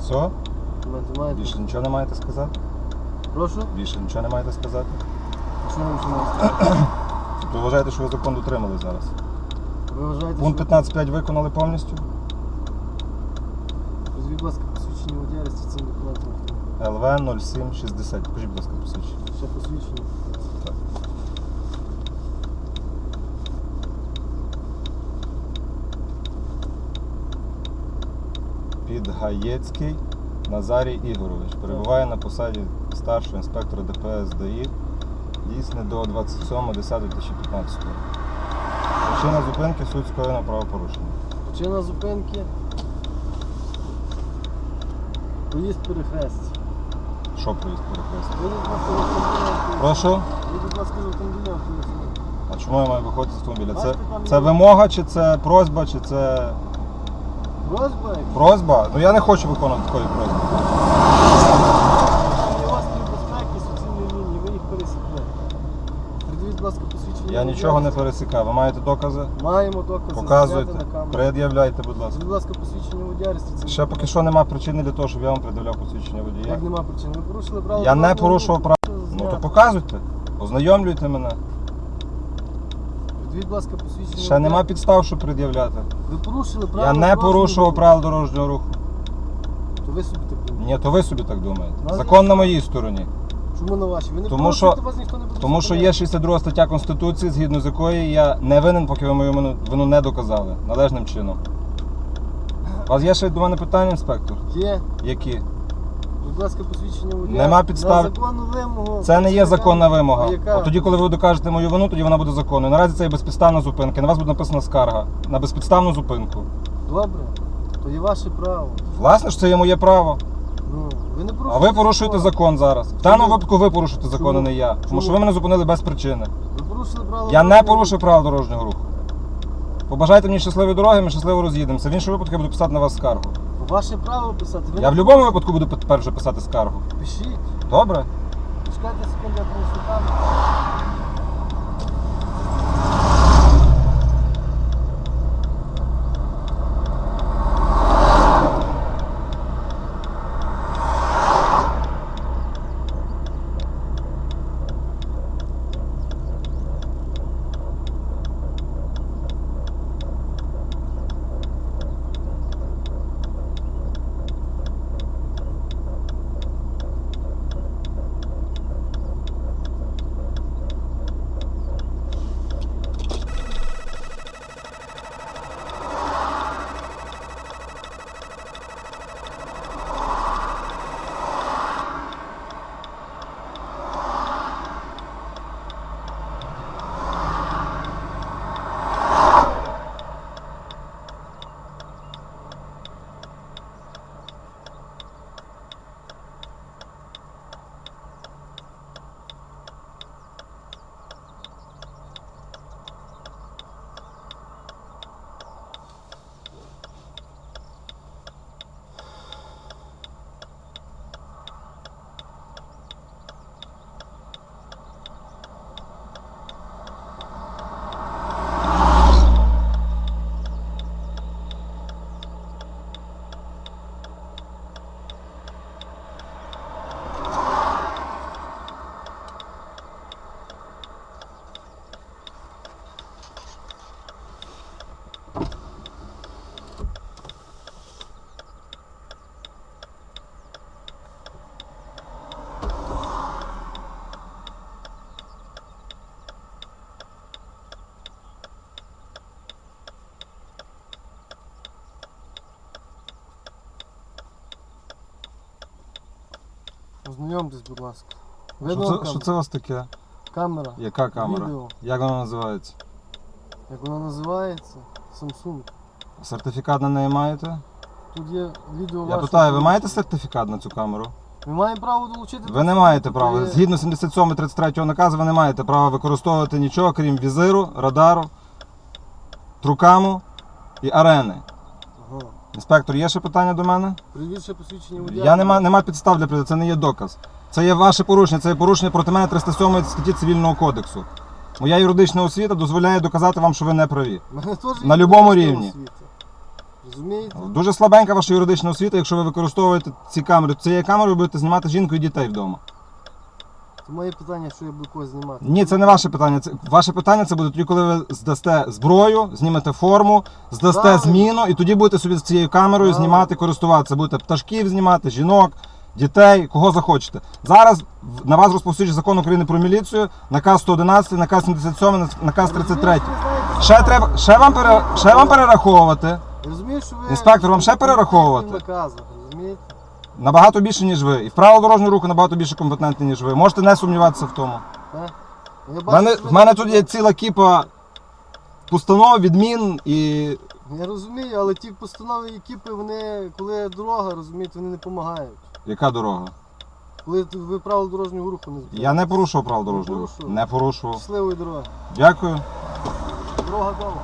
Все? Документи маєте? Більше нічого не маєте сказати? Прошу? Більше нічого не маєте сказати? Що ви ще маєте? Тобто вважаєте, що ви закон дотримали зараз? Ви вважаєте, Пункт що... 15.5 виконали повністю? Візьміть, будь ласка, посвідчення водія реєстраційний документ. ЛВ 0760. Покажіть, будь ласка, посвідчення. Ще посвідчення. Так. Підгаєцький Назарій Ігорович перебуває на посаді старшого інспектора ДПС ДАІ. Дійсне до 27.10.2015. Причина зупинки суть скоєного правопорушення. Причина зупинки. Поїзд перехрест. Що проїзд перехрестя? Ви, будь ласка, з автомобіля. Прошу. Ви, будь ласка, з автомобіля. поїхали. А чому я маю виходити з автомобіля? Це, це вимога, чи це просьба, чи це Просьба, просьба? Ну я не хочу виконувати такої просьби. у вас три безпеки, суцільні лінії, ви їх пересікли. Придивіть, будь ласка, посвідчення. Я нічого не пересікав. Ви маєте докази? Маємо докази. Показуйте, зняти на камеру. пред'являйте, будь ласка. Будь ласка, посвідчення реєстраційний. Ще поки що немає причини для того, щоб я вам приділяв посвідчення водія. Як нема причин? Ви порушили право. Я не дорожнього порушував руху. право. Ну Зняти. то показуйте, ознайомлюйте мене. Будь ласка, посвідчення Ще нема підстав, щоб пред'являти. Ви порушили право. Я не дорожнього порушував руху. правил дорожнього руху. То ви собі так думаєте. Ні, то ви собі так думаєте. Ну, Закон на моїй стороні. Чому на вашій? Ви не Тому порушуєте, що- вас ніхто не буде Тому що є зупиняти. 62 стаття Конституції, згідно з якої я не винен, поки ви мою вину- вину не доказали належним чином. У вас є ще до мене питання, інспектор? Є. Які? Будь ласка, посвідчення водія. Нема підстав. На законну вимогу. Це не є законна вимога. А яка? От тоді, коли ви докажете мою вину, тоді вона буде законною. Наразі це є безпідставна зупинка. На вас буде написана скарга на безпідставну зупинку. Добре. То є ваше право. Власне ж, це є моє право. Ну, ви не А ви порушуєте закон зараз. В даному випадку ви порушуєте закон, а не я. Тому що ви мене зупинили без причини. Ви порушили право. Я не дорожнього порушив правил дорожнього руху. Побажайте мені щасливої дороги, ми щасливо роз'їдемося. В іншому випадку я буду писати на вас скаргу. Ваше право писати. Ви Я в будь-якому випадку буду тепер вже писати скаргу. Пишіть. Добре? Чекайте секунду, я принесу камеру. Ознайомтесь, будь ласка. Що це, що це у вас таке? Камера. Яка камера? Відео. Як вона називається? Як вона називається? Samsung. Сертифікат на неї маєте? Тут є відео Я вашого питаю, ви маєте сертифікат на цю камеру? Ми маємо право долучити. Ви не маєте права. є- Згідно 77-33 наказу, ви не маєте права використовувати нічого, крім візиру, радару, трукаму і арени. Інспектор, є ще питання до мене? Привіт ще посвідчення водія. Я нема, нема підстав для прийду, це не є доказ. Це є ваше порушення, це є порушення проти мене 307 статті Цивільного кодексу. Моя юридична освіта дозволяє доказати вам, що ви не праві. Мене теж На є любому юридична рівні. освіта. Розумієте? Дуже слабенька ваша юридична освіта, якщо ви використовуєте ці камери. Цією камерою будете знімати жінку і дітей вдома. Це моє питання, що я буду когось знімати. Ні, це не ваше питання. Це ваше питання це буде тоді, коли ви здасте зброю, знімете форму, здасте Правильно. зміну, і тоді будете собі з цією камерою Правильно. знімати, користуватися. Будете пташків знімати, жінок, дітей, кого захочете. Зараз на вас розповсюджує закон України про міліцію, наказ 111, наказ 77, наказ 33. Ще треба, ще вам пере, ще вам перераховувати. Я розумію, що ви... Інспектор, вам ще перераховувати? Накази? Набагато більше, ніж ви. І в правил дорожнього руху набагато більше компетентні, ніж ви. Можете не сумніватися в тому. Я В бачу, мене, що ви в мене тут є ціла кіпа постанов, відмін і. Я розумію, але ті постанови екіпи, вони, коли дорога, розумієте, вони не допомагають. Яка дорога? Коли ви правил дорожнього руху не. Я не порушував правил дорожнього руху. порушував. Не порушував. Щасливої дороги. Дякую. Дорога довга.